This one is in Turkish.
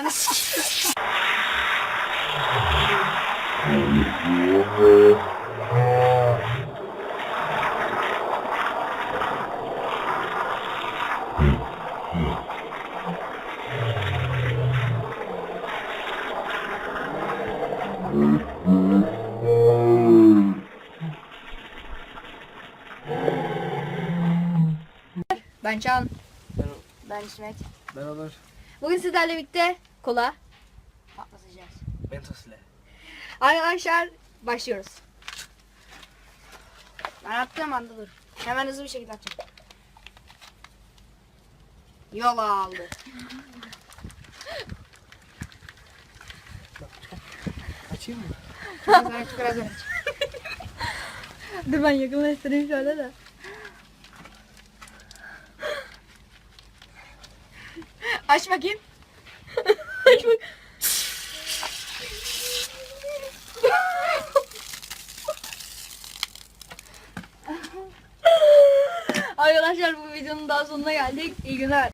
Ananı sikeyim. Ben Can. Ben, Ben İsmet. ben Onur. Bugün sizlerle birlikte kola patlatacağız. Mentos ile. Arkadaşlar başlıyoruz. Ben attığım anda dur. Hemen hızlı bir şekilde atacağım. Yol aldı. Açayım mı? Biraz biraz çık. Dur ben yakınlaştırayım şöyle de. Aç bakayım. Aç bak. Arkadaşlar bu videonun daha sonuna geldik. İyi günler.